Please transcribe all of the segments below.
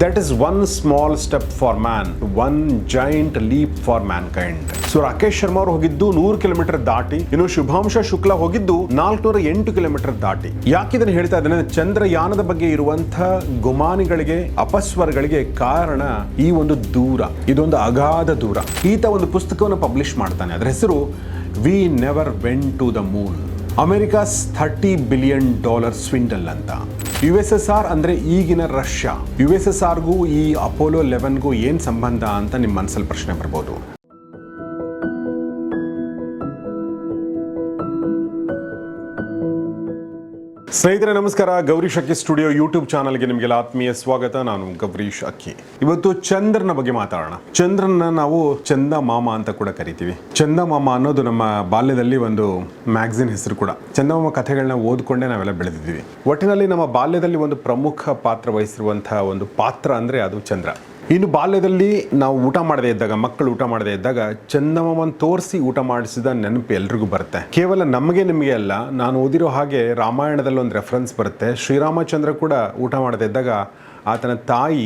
That is one small step for man one giant leap for mankind so Rakesh Sharma ಅವರು ಹೋಗಿದ್ದು ನೂರು kilometre ದಾಟಿ, ಇನ್ನು ಶುಭಾಂಶ ಶುಕ್ಲಾ ಹೋಗಿದ್ದು ನಾಲ್ಕುನೂರ ಎಂಟು ಕಿಲೋಮೀಟರ್ ದಾಟಿ. ಯಾಕಿದನ್ನು ಹೇಳ್ತಾ ಇದ್ದೇನೆ? ಚಂದ್ರಯಾನದ ಬಗ್ಗೆ ಇರುವಂತಹ ಗುಮಾನಿಗಳಿಗೆ, ಅಪಸ್ವರಗಳಿಗೆ ಕಾರಣ ಈ ಒಂದು ದೂರ, ಇದೊಂದು ಅಗಾಧ ದೂರ. ಈತ ಒಂದು ಪುಸ್ತಕವನ್ನು ಪಬ್ಲಿಷ್ ಮಾಡ್ತಾನೆ. ಅದರ ಹೆಸರು we never went to the moon America's thirty billion dollar swindle ಅಂತ. ಯು ಎಸ್ ಎಸ್ ಆರ್ ಅಂದರೆ ಈಗಿನ ರಷ್ಯಾ. ಯು ಎಸ್ ಎಸ್ ಆರ್ಗೂ ಈ ಅಪೋಲೋ ಲೆವೆನ್ಗೂ ಏನು ಸಂಬಂಧ ಅಂತ ನಿಮ್ಮ ಮನಸ್ಸಲ್ಲಿ ಪ್ರಶ್ನೆ ಬರ್ಬೋದು. ಸ್ನೇಹಿತರೆ, ನಮಸ್ಕಾರ. ಗೌರೀಶ್ ಅಕ್ಕಿ ಸ್ಟುಡಿಯೋ ಯೂಟ್ಯೂಬ್ ಚಾನಲ್ಗೆ ನಿಮಗೆಲ್ಲ ಆತ್ಮೀಯ ಸ್ವಾಗತ. ನಾನು ಗೌರೀಶ್ ಅಕ್ಕಿ. ಇವತ್ತು ಚಂದ್ರನ ಬಗ್ಗೆ ಮಾತಾಡೋಣ. ಚಂದ್ರನ ನಾವು ಚಂದ ಮಾಮ ಅಂತ ಕೂಡ ಕರಿತೀವಿ. ಚಂದ ಮಾಮ ಅನ್ನೋದು ನಮ್ಮ ಬಾಲ್ಯದಲ್ಲಿ ಒಂದು ಮ್ಯಾಗ್ಝಿನ್ ಹೆಸರು ಕೂಡ. ಚಂದ ಮಾಮ ಕಥೆಗಳನ್ನ ಓದ್ಕೊಂಡೇ ನಾವೆಲ್ಲ ಬೆಳೆದಿದ್ದೀವಿ. ಒಟ್ಟಿನಲ್ಲಿ ನಮ್ಮ ಬಾಲ್ಯದಲ್ಲಿ ಒಂದು ಪ್ರಮುಖ ಪಾತ್ರ ವಹಿಸಿರುವಂತಹ ಒಂದು ಪಾತ್ರ ಅಂದರೆ ಅದು ಚಂದ್ರ. ಇನ್ನು ಬಾಲ್ಯದಲ್ಲಿ ನಾವು ಊಟ ಮಾಡದೇ ಇದ್ದಾಗ, ಮಕ್ಕಳು ಊಟ ಮಾಡದೇ ಇದ್ದಾಗ ಚಂದಮವನ್ನು ತೋರಿಸಿ ಊಟ ಮಾಡಿಸಿದ ನೆನಪು ಎಲ್ರಿಗೂ ಬರುತ್ತೆ. ಕೇವಲ ನಮಗೆ ನಿಮಗೆ ಅಲ್ಲ, ನಾನು ಓದಿರೋ ಹಾಗೆ ರಾಮಾಯಣದಲ್ಲಿ ಒಂದು ರೆಫರೆನ್ಸ್ ಬರುತ್ತೆ. ಶ್ರೀರಾಮಚಂದ್ರ ಕೂಡ ಊಟ ಮಾಡದೇ ಇದ್ದಾಗ ಆತನ ತಾಯಿ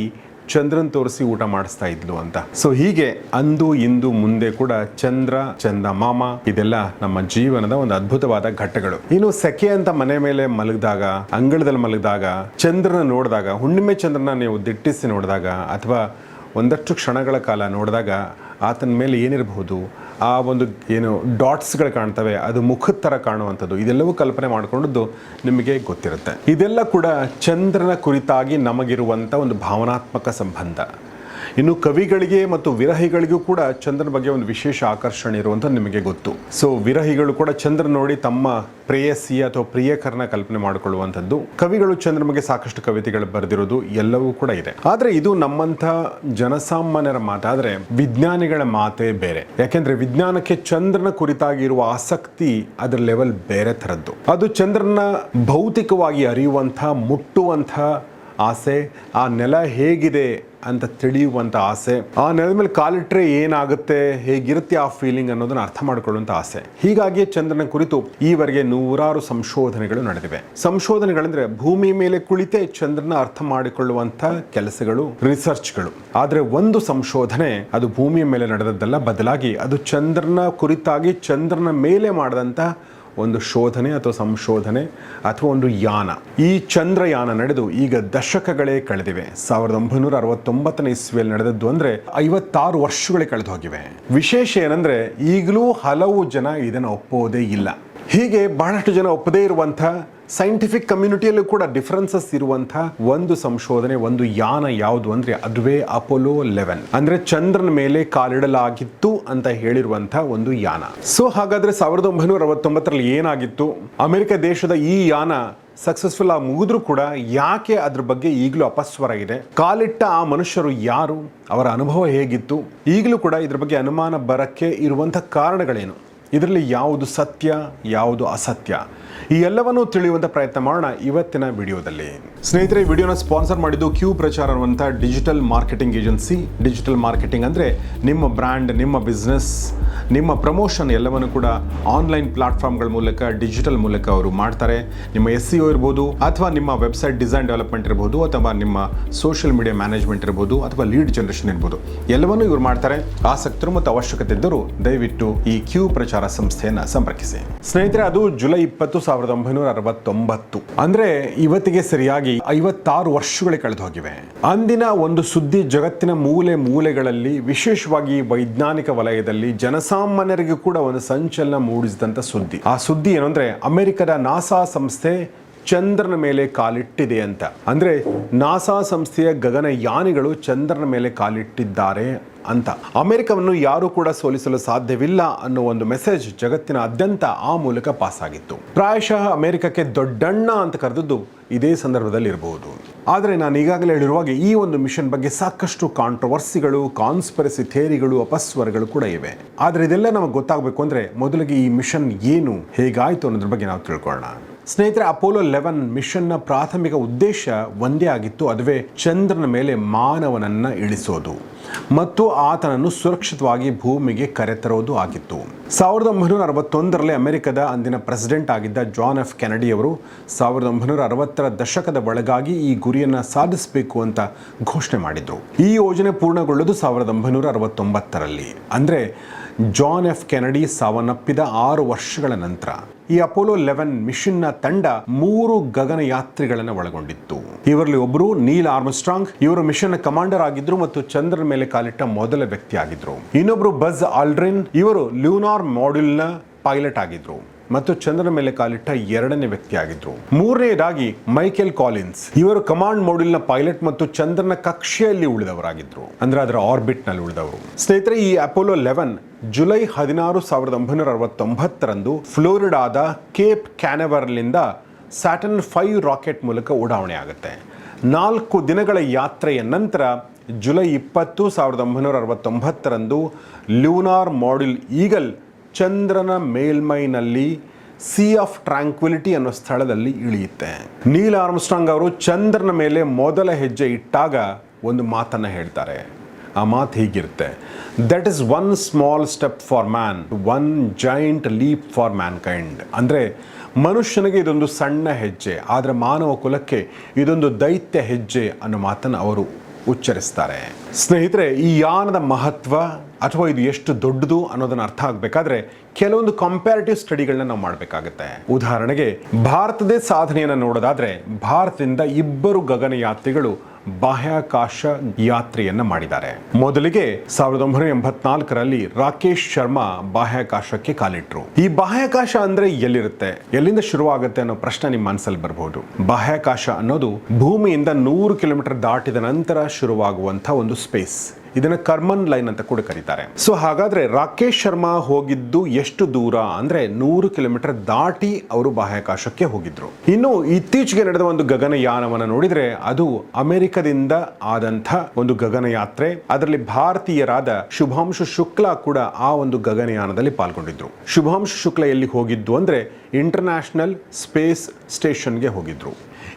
ಚಂದ್ರನ್ ತೋರಿಸಿ ಊಟ ಮಾಡಿಸ್ತಾ ಇದ್ಲು ಅಂತ. ಸೊ ಹೀಗೆ ಅಂದು ಇಂದು ಮುಂದೆ ಕೂಡ ಚಂದ್ರ, ಚಂದ ಮಾಮ ಇದೆಲ್ಲ ನಮ್ಮ ಜೀವನದ ಒಂದು ಅದ್ಭುತವಾದ ಘಟ್ಟಗಳು. ಇನ್ನು ಸೆಕೆ ಅಂತ ಮನೆ ಮೇಲೆ ಮಲಗಿದಾಗ, ಅಂಗಳದಲ್ಲಿ ಮಲಗಿದಾಗ, ಚಂದ್ರನ ನೋಡಿದಾಗ, ಹುಣ್ಣಿಮೆ ಚಂದ್ರನ ನೀವು ದಿಟ್ಟಿಸಿ ನೋಡಿದಾಗ, ಅಥವಾ ಒಂದಷ್ಟು ಕ್ಷಣಗಳ ಕಾಲ ನೋಡಿದಾಗ ಆತನ ಮೇಲೆ ಏನಿರಬಹುದು ಆ ಒಂದು ಏನು ಡಾಟ್ಸ್ಗಳು ಕಾಣ್ತವೆ, ಅದು ಮುಖದ ಥರ ಕಾಣುವಂಥದ್ದು. ಇದೆಲ್ಲವೂ ಕಲ್ಪನೆ ಮಾಡಿಕೊಂಡದ್ದು ನಿಮಗೆ ಗೊತ್ತಿರುತ್ತೆ. ಇದೆಲ್ಲ ಕೂಡ ಚಂದ್ರನ ಕುರಿತಾಗಿ ನಮಗಿರುವಂಥ ಒಂದು ಭಾವನಾತ್ಮಕ ಸಂಬಂಧ. ಇನ್ನು ಕವಿಗಳಿಗೆ ಮತ್ತು ವಿರಹಿಗಳಿಗೂ ಕೂಡ ಚಂದ್ರನ ಬಗ್ಗೆ ಒಂದು ವಿಶೇಷ ಆಕರ್ಷಣೆ ಇರುವಂತ ನಿಮಗೆ ಗೊತ್ತು. ಸೊ ವಿರಹಿಗಳು ಕೂಡ ಚಂದ್ರ ನೋಡಿ ತಮ್ಮ ಪ್ರೇಯಸಿ ಅಥವಾ ಪ್ರಿಯಕರನ ಕಲ್ಪನೆ ಮಾಡಿಕೊಳ್ಳುವಂಥದ್ದು. ಕವಿಗಳು ಚಂದ್ರನ ಬಗ್ಗೆ ಸಾಕಷ್ಟು ಕವಿತೆಗಳು ಬರೆದಿರೋದು ಎಲ್ಲವೂ ಕೂಡ ಇದೆ. ಆದರೆ ಇದು ನಮ್ಮಂಥ ಜನಸಾಮಾನ್ಯರ ಮಾತಾದರೆ ವಿಜ್ಞಾನಿಗಳ ಮಾತೇ ಬೇರೆ. ಯಾಕೆಂದ್ರೆ ವಿಜ್ಞಾನಕ್ಕೆ ಚಂದ್ರನ ಕುರಿತಾಗಿರುವ ಆಸಕ್ತಿ ಅದರ ಲೆವೆಲ್ ಬೇರೆ ಥರದ್ದು. ಅದು ಚಂದ್ರನ ಭೌತಿಕವಾಗಿ ಅರಿಯುವಂಥ, ಮುಟ್ಟುವಂಥ ಆಸೆ, ಆ ನೆಲ ಹೇಗಿದೆ ಅಂತ ತಿಳಿಯುವಂಥ ಆಸೆ, ಆ ನೆಲದ ಮೇಲೆ ಕಾಲಿಟ್ರೆ ಏನಾಗುತ್ತೆ, ಹೇಗಿರುತ್ತೆ ಆ ಫೀಲಿಂಗ್ ಅನ್ನೋದನ್ನ ಅರ್ಥ ಮಾಡಿಕೊಳ್ಳುವಂಥ ಆಸೆ. ಹೀಗಾಗಿ ಚಂದ್ರನ ಕುರಿತು ಈವರೆಗೆ ನೂರಾರು ಸಂಶೋಧನೆಗಳು ನಡೆದಿವೆ. ಸಂಶೋಧನೆಗಳಂದ್ರೆ ಭೂಮಿ ಮೇಲೆ ಕುಳಿತೇ ಚಂದ್ರನ ಅರ್ಥ ಮಾಡಿಕೊಳ್ಳುವಂಥ ಕೆಲಸಗಳು ರಿಸರ್ಚ್ಗಳು ಆದರೆ ಒಂದು ಸಂಶೋಧನೆ, ಅದು ಭೂಮಿಯ ಮೇಲೆ ನಡೆದದ್ದಲ್ಲ, ಬದಲಾಗಿ ಅದು ಚಂದ್ರನ ಕುರಿತಾಗಿ ಚಂದ್ರನ ಮೇಲೆ ಮಾಡಿದಂಥ ಒಂದು ಶೋಧನೆ ಅಥವಾ ಸಂಶೋಧನೆ ಅಥವಾ ಒಂದು ಯಾನ. ಈ ಚಂದ್ರಯಾನ ನಡೆದು ಈಗ ದಶಕಗಳೇ ಕಳೆದಿವೆ. ಸಾವಿರದ ಒಂಬೈನೂರ ಅರವತ್ತೊಂಬತ್ತನೇ ಇಸ್ವಿಯಲ್ಲಿ ನಡೆದದ್ದು ಅಂದ್ರೆ ಐವತ್ತಾರು ವರ್ಷಗಳೇ ಕಳೆದು ಹೋಗಿವೆ. ವಿಶೇಷ ಏನಂದ್ರೆ ಈಗಲೂ ಹಲವು ಜನ ಇದನ್ನು ಒಪ್ಪೋದೇ ಇಲ್ಲ. ಹೀಗೆ ಬಹಳಷ್ಟು ಜನ ಒಪ್ಪದೇ ಇರುವಂಥ ಸೈಂಟಿಫಿಕ್ ಕಮ್ಯುನಿಟಿಯಲ್ಲೂ ಕೂಡ ಡಿಫ್ರೆನ್ಸಸ್ ಇರುವಂಥ ಒಂದು ಸಂಶೋಧನೆ, ಒಂದು ಯಾನ ಯಾವುದು ಅಂದ್ರೆ ಅದುವೇ ಅಪೋಲೋ ಲೆವೆನ್ ಅಂದ್ರೆ ಚಂದ್ರನ ಮೇಲೆ ಕಾಲಿಡಲಾಗಿತ್ತು ಅಂತ ಹೇಳಿರುವಂಥ ಒಂದು ಯಾನ. ಸೊ ಹಾಗಾದ್ರೆ ಸಾವಿರದ ಒಂಬೈನೂರ ಅರವತ್ತೊಂಬತ್ತರಲ್ಲಿ ಏನಾಗಿತ್ತು? ಅಮೆರಿಕ ದೇಶದ ಈ ಯಾನ ಸಕ್ಸಸ್ಫುಲ್ ಆಗಿ ಮುಗಿದ್ರೂ ಕೂಡ ಯಾಕೆ ಅದ್ರ ಬಗ್ಗೆ ಈಗಲೂ ಅಪಸ್ವರ ಇದೆ? ಕಾಲಿಟ್ಟ ಆ ಮನುಷ್ಯರು ಯಾರು? ಅವರ ಅನುಭವ ಹೇಗಿತ್ತು? ಈಗಲೂ ಕೂಡ ಇದ್ರ ಬಗ್ಗೆ ಅನುಮಾನ ಬರಕ್ಕೆ ಇರುವಂಥ ಕಾರಣಗಳೇನು? ಇದರಲ್ಲಿ ಯಾವುದು ಸತ್ಯ, ಯಾವುದು ಅಸತ್ಯ? ಈ ಎಲ್ಲವನ್ನೂ ತಿಳಿಯುವಂಥ ಪ್ರಯತ್ನ ಮಾಡೋಣ ಇವತ್ತಿನ ವಿಡಿಯೋದಲ್ಲಿ. ಸ್ನೇಹಿತರೆ ವಿಡಿಯೋನ ಸ್ಪಾನ್ಸರ್ ಮಾಡಿದ್ದು ಕ್ಯೂ ಪ್ರಚಾರ ಅನ್ನುವಂಥ digital marketing agency. Digital marketing ಅಂದರೆ ನಿಮ್ಮ ಬ್ರ್ಯಾಂಡ್, ನಿಮ್ಮ ಬಿಸ್ನೆಸ್ ನಿಮ್ಮ ಪ್ರಮೋಷನ್ ಎಲ್ಲವನ್ನು ಕೂಡ ಆನ್ಲೈನ್ ಪ್ಲಾಟ್ಫಾರ್ಮ್ಗಳ ಮೂಲಕ ಡಿಜಿಟಲ್ ಮೂಲಕ ಅವರು ಮಾಡ್ತಾರೆ. ನಿಮ್ಮ ಎಸ್ ಸಿ ಇರ್ಬೋದು ಅಥವಾ ನಿಮ್ಮ ವೆಬ್ಸೈಟ್ ಡಿಸೈನ್ ಡೆವಲಪ್ಮೆಂಟ್ ಇರ್ಬೋದು ಅಥವಾ ನಿಮ್ಮ ಸೋಷಿಯಲ್ ಮೀಡಿಯಾ ಮ್ಯಾನೇಜ್ಮೆಂಟ್ ಇರ್ಬೋದು ಅಥವಾ ಲೀಡ್ ಜನರೇಷನ್ ಇರ್ಬೋದು. ಎಲ್ಲವನ್ನೂ ಇವರು ಮಾಡ್ತಾರೆ. ಆಸಕ್ತರು ಮತ್ತು ಅವಶ್ಯಕತೆ ಇದ್ದರೂ ದಯವಿಟ್ಟು ಈ ಕ್ಯೂ ಪ್ರಚಾರ ಸಂಸ್ಥೆಯನ್ನು ಸಂಪರ್ಕಿಸಿ. ಸ್ನೇಹಿತರೆ, ಅದು ಜುಲೈ ಇಪ್ಪತ್ತು, ಸಾವಿರದ ಒಂಬೈನೂರ ಅರವತ್ತೊಂಬತ್ತು. ಅಂದ್ರೆ ಇವತ್ತಿಗೆ ಸರಿಯಾಗಿ ಐವತ್ತಾರು ವರ್ಷಗಳೇ ಕಳೆದು ಹೋಗಿವೆ ಅಂದಿನ ಒಂದು ಸುದ್ದಿ ಜಗತ್ತಿನ ಮೂಲೆ ಮೂಲೆಗಳಲ್ಲಿ ವಿಶೇಷವಾಗಿ ವೈಜ್ಞಾನಿಕ ವಲಯದಲ್ಲಿ ಜನಸಾಮಾನ್ಯರಿಗೂ ಕೂಡ ಒಂದು ಸಂಚಲನ ಮೂಡಿಸಿದಂಥ ಸುದ್ದಿ. ಆ ಸುದ್ದಿ ಏನು ಅಂದರೆ, ಅಮೆರಿಕದ ನಾಸಾ ಸಂಸ್ಥೆ ಚಂದ್ರನ ಮೇಲೆ ಕಾಲಿಟ್ಟಿದೆ ಅಂತ. ಅಂದರೆ, ನಾಸಾ ಸಂಸ್ಥೆಯ ಗಗನಯಾನಿಗಳು ಚಂದ್ರನ ಮೇಲೆ ಕಾಲಿಟ್ಟಿದ್ದಾರೆ ಅಂತ. ಅಮೆರಿಕವನ್ನು ಯಾರು ಕೂಡ ಸೋಲಿಸಲು ಸಾಧ್ಯವಿಲ್ಲ ಅನ್ನೋ ಒಂದು ಮೆಸೇಜ್ ಜಗತ್ತಿನಾದ್ಯಂತ ಆ ಮೂಲಕ ಪಾಸ್ ಆಗಿತ್ತು ಪ್ರಾಯಶಃ ಅಮೆರಿಕಕ್ಕೆ ದೊಡ್ಡಣ್ಣ ಅಂತ ಕರೆದದ್ದು ಇದೇ ಸಂದರ್ಭದಲ್ಲಿ ಇರಬಹುದು ಆದರೆ ನಾನು ಈಗಾಗಲೇ ಹೇಳಿರುವಾಗ ಈ ಒಂದು ಮಿಷನ್ ಬಗ್ಗೆ ಸಾಕಷ್ಟು ಕಾಂಟ್ರವರ್ಸಿಗಳು ಕಾನ್ಸ್ಪರೆಸಿ ಥೇರಿಗಳು ಅಪಸ್ವರಗಳು ಕೂಡ ಇವೆ. ಆದರೆ ಇದೆಲ್ಲ ನಮಗೆ ಗೊತ್ತಾಗಬೇಕು ಅಂದರೆ ಮೊದಲಿಗೆ ಈ ಮಿಷನ್ ಏನು, ಹೇಗಾಯಿತು ಅನ್ನೋದ್ರ ಬಗ್ಗೆ ನಾವು ತಿಳ್ಕೊಳ್ಳೋಣ. ಸ್ನೇಹಿತರೆ ಅಪೋಲೋ ಲೆವೆನ್ ಮಿಷನ್ನ ಪ್ರಾಥಮಿಕ ಉದ್ದೇಶ ಒಂದೇ ಆಗಿತ್ತು. ಅದುವೇ ಚಂದ್ರನ ಮೇಲೆ ಮಾನವನನ್ನ ಇಳಿಸೋದು ಮತ್ತು ಆತನನ್ನು ಸುರಕ್ಷಿತವಾಗಿ ಭೂಮಿಗೆ ಕರೆತರೋದು ಆಗಿತ್ತು. ಸಾವಿರದ ಒಂಬೈನೂರ ಅರವತ್ತೊಂದರಲ್ಲಿ ಅಮೆರಿಕದ ಅಂದಿನ ಪ್ರೆಸಿಡೆಂಟ್ ಆಗಿದ್ದ ಜಾನ್ ಎಫ್ ಕೆನಡಿ ಅವರು ಸಾವಿರದ ಒಂಬೈನೂರ ಅರವತ್ತರ ದಶಕದ ಒಳಗಾಗಿ ಈ ಗುರಿಯನ್ನು ಸಾಧಿಸಬೇಕು ಅಂತ ಘೋಷಣೆ ಮಾಡಿದ್ರು ಈ ಯೋಜನೆ ಪೂರ್ಣಗೊಳ್ಳೋದು ಸಾವಿರದ ಒಂಬೈನೂರ ಅರವತ್ತೊಂಬತ್ತರಲ್ಲಿ. ಅಂದರೆ ಜಾನ್ ಎಫ್ ಕೆನಡಿ ಸಾವನ್ನಪ್ಪಿದ ಆರು ವರ್ಷಗಳ ನಂತರ ಈ ಅಪೋಲೋ ಲೆವೆನ್ ಮಿಷನ್ನ ತಂಡ ಮೂರು ಗಗನಯಾತ್ರಿಗಳನ್ನು ಒಳಗೊಂಡಿತ್ತು. ಇವರಲ್ಲಿ ಒಬ್ಬರು ನೀಲ್ ಆರ್ಮ್ಸ್ಟ್ರಾಂಗ್, ಇವರು ಮಿಷನ್ನ ಕಮಾಂಡರ್ ಆಗಿದ್ರು ಮತ್ತು ಚಂದ್ರನ ಮೇಲೆ ಕಾಲಿಟ್ಟ ಮೊದಲ ವ್ಯಕ್ತಿ ಆಗಿದ್ರು ಇನ್ನೊಬ್ರು ಬಜ್ ಆಲ್ಡ್ರಿನ್, ಇವರು ಲ್ಯೂನಾರ್ ಮಾಡ್ಯೂಲ್ನ ಪೈಲಟ್ ಆಗಿದ್ರು. ಮತ್ತು ಚಂದ್ರನ ಮೇಲೆ ಕಾಲಿಟ್ಟ ಎರಡನೇ ವ್ಯಕ್ತಿಯಾಗಿದ್ರು ಮೂರನೇದಾಗಿ ಮೈಕೆಲ್ ಕಾಲಿನ್ಸ್. ಇವರು ಕಮಾಂಡ್ ಮಾಡ್ಯೂಲ್ನ ಪೈಲಟ್ ಮತ್ತು ಚಂದ್ರನ ಕಕ್ಷೆಯಲ್ಲಿ ಉಳಿದವರಾಗಿದ್ರು. ಅಂದ್ರೆ ಅದರ ಆರ್ಬಿಟ್ನಲ್ಲಿ ಉಳಿದವರು. ಸ್ನೇಹಿತರೆ, ಈ ಅಪೋಲೋ ಲೆವೆನ್ ಜುಲೈ ಹದಿನಾರು ಸಾವಿರದ ಒಂಬೈನೂರ ಅರವತ್ತೊಂಬತ್ತರಂದು ಫ್ಲೋರಿಡಾದ ಕೇಪ್ ಕ್ಯಾನವರ್ಲಿಂದ ಸ್ಯಾಟನ್ ಫೈವ್ ರಾಕೆಟ್ ಮೂಲಕ ಉಡಾವಣೆ ಆಗುತ್ತೆ. ನಾಲ್ಕು ದಿನಗಳ ಯಾತ್ರೆಯ ನಂತರ ಜುಲೈ ಇಪ್ಪತ್ತು ಸಾವಿರದ ಒಂಬೈನೂರ ಅರವತ್ತೊಂಬತ್ತರಂದು ಲ್ಯೂನಾರ್ ಮಾಡ್ಯೂಲ್ ಈಗಲ್ ಚಂದ್ರನ ಮೇಲ್ಮೈನಲ್ಲಿ ಸಿ ಆಫ್ ಟ್ರಾಂಕ್ವಿಲಿಟಿ ಅನ್ನೋ ಸ್ಥಳದಲ್ಲಿ ಇಳಿಯುತ್ತೆ. ನೀಲ್ ಆರ್ಮ್ಸ್ಟ್ರಾಂಗ್ ಅವರು ಚಂದ್ರನ ಮೇಲೆ ಮೊದಲ ಹೆಜ್ಜೆ ಇಟ್ಟಾಗ ಒಂದು ಮಾತನ್ನು ಹೇಳ್ತಾರೆ. ಆ ಮಾತು ಹೀಗಿರುತ್ತೆ. That is one small step for man one giant leap for mankind ಅಂದರೆ ಮನುಷ್ಯನಿಗೆ ಇದೊಂದು ಸಣ್ಣ ಹೆಜ್ಜೆ, ಆದರೆ ಮಾನವ ಕುಲಕ್ಕೆ ಇದೊಂದು ದೈತ್ಯ ಹೆಜ್ಜೆ ಅನ್ನೋ ಮಾತನ್ನು ಅವರು ಉಚ್ಚರಿಸ್ತಾರೆ. ಸ್ನೇಹಿತರೆ, ಈ ಯಾನದ ಮಹತ್ವ ಅಥವಾ ಇದು ಎಷ್ಟು ದೊಡ್ಡದು ಅನ್ನೋದನ್ನ ಅರ್ಥ ಆಗಬೇಕಾದ್ರೆ ಕೆಲವೊಂದು ಕಂಪ್ಯಾರಿಟಿವ್ ಸ್ಟಡಿಗಳನ್ನ ನಾವು ಮಾಡಬೇಕಾಗುತ್ತೆ. ಉದಾಹರಣೆಗೆ, ಭಾರತದ ಸಾಧನೆಯನ್ನು ನೋಡೋದಾದ್ರೆ, ಭಾರತದಿಂದ ಇಬ್ಬರು ಗಗನಯಾತ್ರಿಗಳು ಬಾಹ್ಯಾಕಾಶ ಯಾತ್ರೆಯನ್ನ ಮಾಡಿದ್ದಾರೆ. ಮೊದಲಿಗೆ ಸಾವಿರದ ಒಂಬೈನೂರ ಎಂಬತ್ನಾಲ್ಕರಲ್ಲಿ ರಾಕೇಶ್ ಶರ್ಮಾ ಬಾಹ್ಯಾಕಾಶಕ್ಕೆ ಕಾಲಿಟ್ರು. ಈ ಬಾಹ್ಯಾಕಾಶ ಅಂದ್ರೆ ಎಲ್ಲಿರುತ್ತೆ? ಎಲ್ಲಿಂದ ಶುರುವಾಗುತ್ತೆ ಅನ್ನೋ ಪ್ರಶ್ನೆ ನಿಮ್ಮ ಮನಸ್ಸಲ್ಲಿ ಬರಬಹುದು ಬಾಹ್ಯಾಕಾಶ ಅನ್ನೋದು ಭೂಮಿಯಿಂದ ನೂರು ಕಿಲೋಮೀಟರ್ ದಾಟಿದ ನಂತರ ಶುರುವಾಗುವಂತ ಒಂದು ಸ್ಪೇಸ್. ಇದನ್ನ ಕರ್ಮನ್ ಲೈನ್ ಅಂತ ಕೂಡ ಕರೀತಾರೆ. ಸೊ ಹಾಗಾದ್ರೆ ರಾಕೇಶ್ ಶರ್ಮಾ ಹೋಗಿದ್ದು ಎಷ್ಟು ದೂರ ಅಂದ್ರೆ ನೂರು ಕಿಲೋಮೀಟರ್ ದಾಟಿ ಅವರು ಬಾಹ್ಯಾಕಾಶಕ್ಕೆ ಹೋಗಿದ್ರು. ಇನ್ನು ಇತ್ತೀಚೆಗೆ ನಡೆದ ಒಂದು ಗಗನಯಾನವನ್ನು ನೋಡಿದ್ರೆ ಅದು ಅಮೆರಿಕದಿಂದ ಆದಂಥ ಒಂದು ಗಗನಯಾತ್ರೆ. ಅದರಲ್ಲಿ ಭಾರತೀಯರಾದ ಶುಭಾಂಶು ಶುಕ್ಲಾ ಕೂಡ ಆ ಒಂದು ಗಗನಯಾನದಲ್ಲಿ ಪಾಲ್ಗೊಂಡಿದ್ರು. ಶುಭಾಂಶು ಶುಕ್ಲಾ ಎಲ್ಲಿ ಹೋಗಿದ್ದು ಅಂದ್ರೆ ಇಂಟರ್ನ್ಯಾಷನಲ್ ಸ್ಪೇಸ್ ಸ್ಟೇಷನ್ಗೆ ಹೋಗಿದ್ರು.